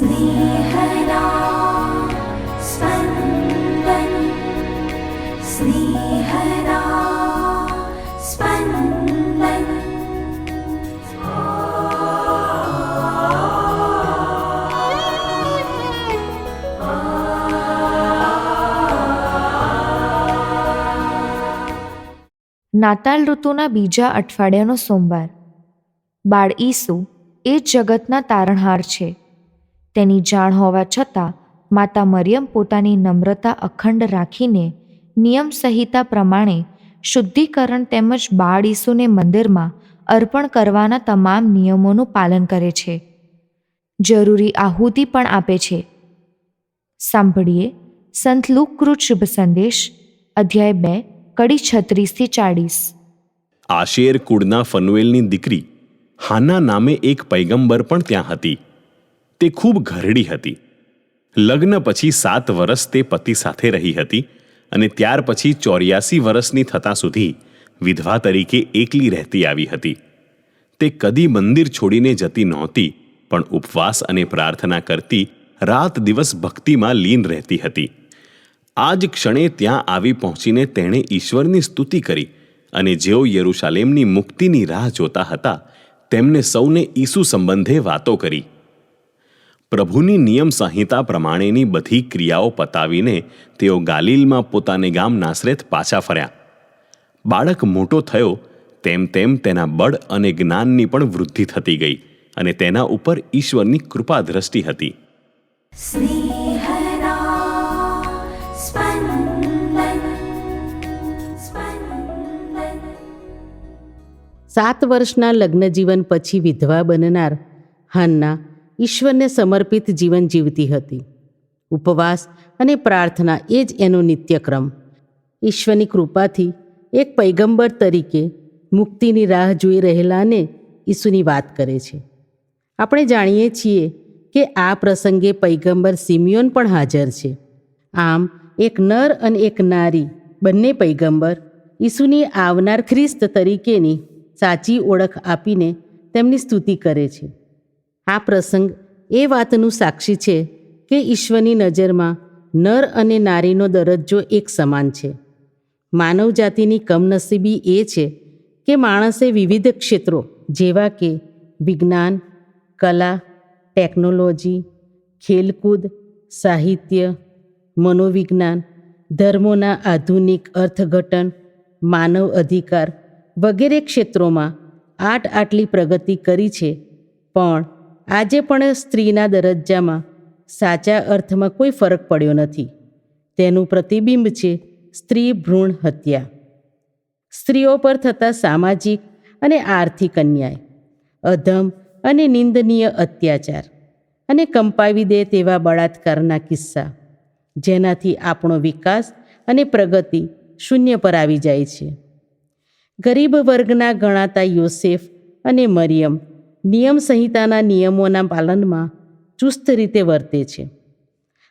स्नेहदा स्पन्दन् स्नेहदा स्पन्दन् નાતાલ ઋતુના બીજા અઠવાડિયાનો સોમવાર બાળ ઈસુ એ જ જગતના તારણહાર છે તેની જાણ હોવા છતાં, માતા મરિયમ પોતાની નમ્રતા અખંડ રાખીને નિયમ સંહિતા પ્રમાણે શુદ્ધિકરણ તેમજ બાળ ઈસુને મંદિરમાં અર્પણ કરવાના તમામ નિયમોનું પાલન કરે છે. જરૂરી આહુતિ પણ આપે છે. સાંભળીએ સંત લુકૃત શુભ સંદેશ, અધ્યાય બે, કડી છત્રીસથી ચાળીસ. આશેર કુળના ફનુએલની દીકરી, હાના નામે એક પૈગંબર પણ ત્યાં હતી. તે ખૂબ ઘરડી હતી. લગ્ન પછી સાત વર્ષ તે પતિ સાથે રહી હતી અને ત્યાર પછી ચોર્યાસી વર્ષની થતાં સુધી વિધવા તરીકે એકલી રહેતી આવી હતી. તે કદી મંદિર છોડીને જતી નહોતી, પણ ઉપવાસ અને પ્રાર્થના કરતી રાત દિવસ ભક્તિમાં લીન રહેતી હતી. આ જ ક્ષણે ત્યાં આવી પહોંચીને તેણે ઈશ્વરની સ્તુતિ કરી અને જેઓ યરૂશાલેમની મુક્તિની રાહ જોતા હતા, તેમને સૌને ઈસુ સંબંધે વાતો કરી. પ્રભુની નિયમ સંહિતા પ્રમાણેની બધી ક્રિયાઓ પતાવીને તેઓ ગાલિલમાં પોતાને ગામ નાસરેથ પાછા ફર્યા. બાળક મોટો થયો તેમ તેમ તેના બળ અને જ્ઞાનની પણ વૃદ્ધિ થતી ગઈ અને તેના ઉપર ઈશ્વરની કૃપા દ્રષ્ટિ હતી. સાત વર્ષના લગ્નજીવન પછી વિધવા બનનાર હાન્ના ઈશ્વરને સમર્પિત જીવન જીવતી હતી. ઉપવાસ અને પ્રાર્થના એ જ એનો નિત્યક્રમ. ઈશ્વરની કૃપાથી એક પૈગંબર તરીકે મુક્તિની રાહ જોઈ રહેલાને ઈસુની વાત કરે છે. આપણે જાણીએ છીએ કે આ પ્રસંગે પૈગંબર સિમિયોન પણ હાજર છે. આમ, એક નર અને એક નારી બંને પૈગંબર ઈસુની આવનાર ખ્રિસ્ત તરીકેની સાચી ઓળખ આપીને તેમની સ્તુતિ કરે છે. આ પ્રસંગ એ વાતનું સાક્ષી છે કે ઈશ્વરની નજરમાં નર અને નારીનો દરજ્જો એક સમાન છે. માનવજાતિની કમનસીબી એ છે કે માણસે વિવિધ ક્ષેત્રો જેવા કે વિજ્ઞાન, કલા, ટેકનોલોજી, ખેલકૂદ, સાહિત્ય, મનોવિજ્ઞાન, ધર્મોના આધુનિક અર્થઘટન, માનવ અધિકાર વગેરે ક્ષેત્રોમાં આટ આટલી પ્રગતિ કરી છે. પણ આજે પણ સ્ત્રીના દરજ્જામાં સાચા અર્થમાં કોઈ ફરક પડ્યો નથી. તેનું પ્રતિબિંબ છે સ્ત્રી ભ્રૂણ હત્યા. સ્ત્રીઓ પર થતા સામાજિક અને આર્થિક અન્યાય, અધમ અને નિંદનીય અત્યાચાર અને કંપાવી દે તેવા બળાત્કારના કિસ્સા, જેનાથી આપણો વિકાસ અને પ્રગતિ શૂન્ય પર આવી જાય છે. ગરીબ વર્ગના ગણાતા યોસેફ અને મરિયમ નિયમ સંહિતાના નિયમોના પાલનમાં ચુસ્ત રીતે વર્તે છે.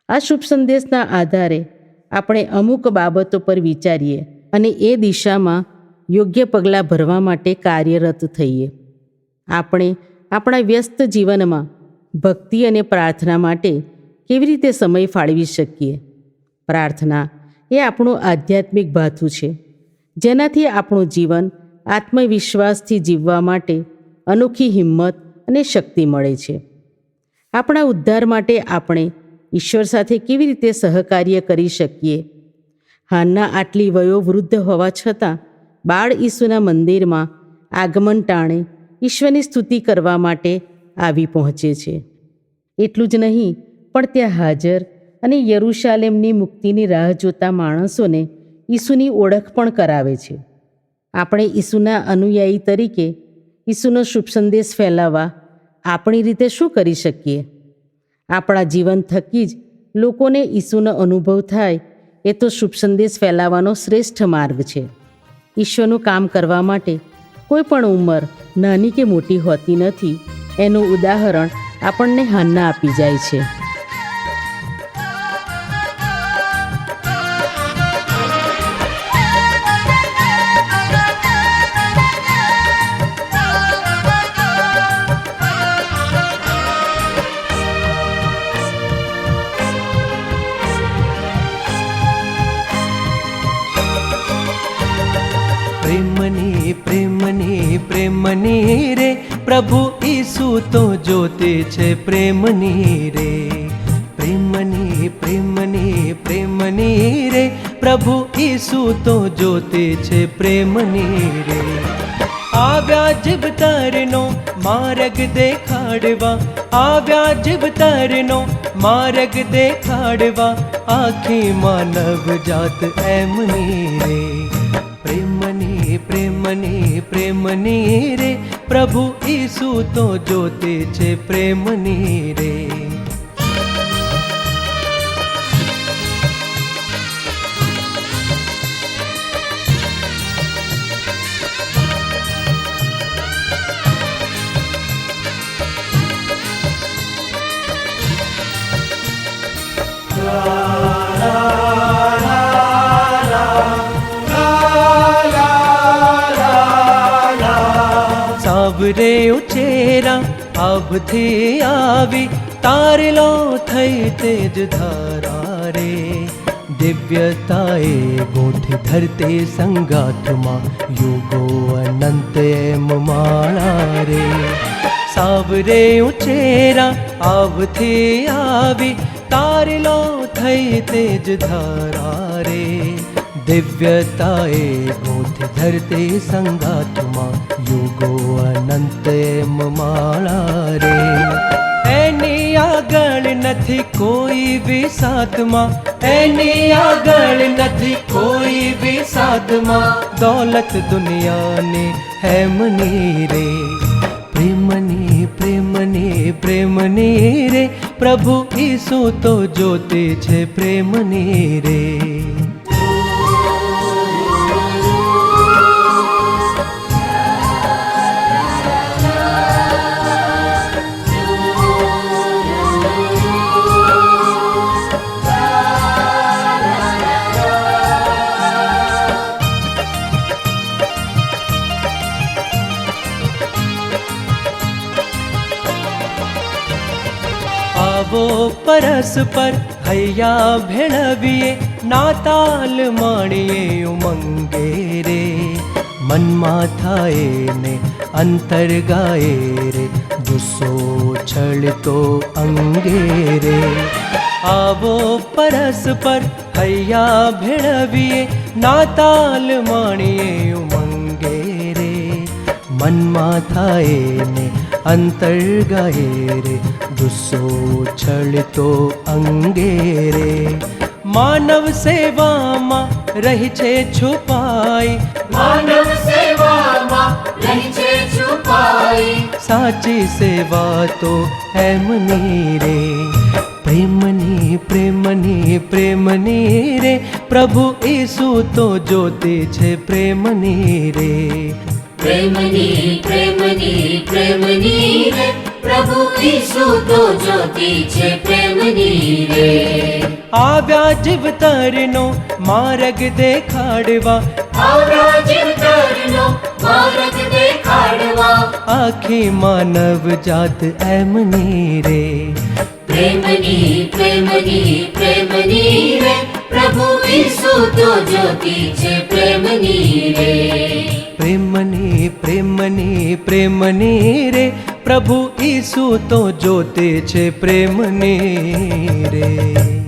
આ શુભ સંદેશના આધારે આપણે અમુક બાબતો પર વિચારીએ અને એ દિશામાં યોગ્ય પગલાં ભરવા માટે કાર્યરત થઈએ. આપણે આપણા વ્યસ્ત જીવનમાં ભક્તિ અને પ્રાર્થના માટે કેવી રીતે સમય ફાળવી શકીએ? પ્રાર્થના એ આપણું આધ્યાત્મિક ભાથું છે. જેનાથી આપણું જીવન આત્મવિશ્વાસથી જીવવા માટે અનોખી હિંમત અને શક્તિ મળે છે. આપણા ઉદ્ધાર માટે આપણે ઈશ્વર સાથે કેવી રીતે સહકાર્ય કરી શકીએ? હાલના આટલી વયોવૃદ્ધ હોવા છતાં બાળ ઈસુના મંદિરમાં આગમન ટાણે ઈશ્વરની સ્તુતિ કરવા માટે આવી પહોંચે છે. એટલું જ નહીં, પણ ત્યાં હાજર અને યરુશાલેમની મુક્તિની રાહ જોતા માણસોને ઈસુની ઓળખ પણ કરાવે છે. આપણે ઈસુના અનુયાયી તરીકે ઈસુનો શુભ સંદેશ ફેલાવવા આપણી રીતે શું કરી શકીએ? આપણા જીવન થકી જ લોકોને ઈસુનો અનુભવ થાય એ તો શુભ સંદેશ ફેલાવવાનો શ્રેષ્ઠ માર્ગ છે. ઈશ્વરનું કામ કરવા માટે કોઈ પણ ઉંમર, નાની કે મોટી હોતી નથી, એનું ઉદાહરણ આપણને હાન્ના આપી જાય છે. પ્રેમની રે પ્રભુ ઈસુ તો જોતે છે પ્રેમની રે પ્રેમની પ્રેમની પ્રેમની રે પ્રભુ ઈસુ તો જોતે છે પ્રેમની રે આવ્યા જીવતરનો માર્ગ દેખાડવા આવ્યા જીવતરનો માર્ગ દેખાડવા આખી માનવ જાત એમની રે પ્રેમની પ્રેમની રે. પ્રભુ ઈસુ તો જોતે છે પ્રેમની રે. સાવરે ઉચેરા આભથી આવી, તારેલો થઈ તેજ ધારા રે. દિવ્યતાએ ગોઠી ધરતે સંગાથમાં, યુગો અનંત એમ માળા રે. સાવરે ઉચેરા આવથી આવી, તારેલો થઈ તેજ ધારા રે. દિવ્યતાએ ગોઠ ધરતે સંગાતમાં યુગો અનંત એમ માળા રે એની આગળ નથી કોઈ વિસાતમાં એની આગળ નથી કોઈ વિસાતમાં દોલત દુનિયાને હેમની રે પ્રેમની પ્રેમની પ્રેમની રે પ્રભુ ઈસુ તો જોતે છે પ્રેમની રે પરસ્પર હૈયા ભેળવીએ નાતાલ માણીએ ઉમંગે રે મનમાં થાય ને અંતર ગાય રે ગુસ્સો છળતો અંગે રે આવો પરસ્પર હૈયા ભેળવીએ નાતાલ માણીએ ઉમંગે રે મનમાં થાય ને અંતર દુસ્સો રે ગુસ્સો છળતો અંગે રે માનવ સેવામાં રહી છે છુપાઈ માનવ સેવામાં રહી છે છુપાઈ સાચી સેવા તો એમની રે પ્રેમની પ્રેમની પ્રેમની રે પ્રભુ ઈસુ તો જોતે છે પ્રેમની રે પ્રેમની પ્રેમની પ્રેમની રે પ્રભુ ઈશુ તો જ્યોતિ છે પ્રેમની રે આવ્યા જીવતરનો માર્ગ દેખાડવા આવરા જીવતરનો માર્ગ દેખાડવા આખી માનવ જાત એમની રે પ્રેમની પ્રેમની પ્રેમની રે પ્રભુ ઈશુ તો જ્યોતિ છે પ્રેમની રે પ્રેમની પ્રેમની પ્રેમની રે. પ્રભુ ઈસુ તો જોતે છે પ્રેમની રે.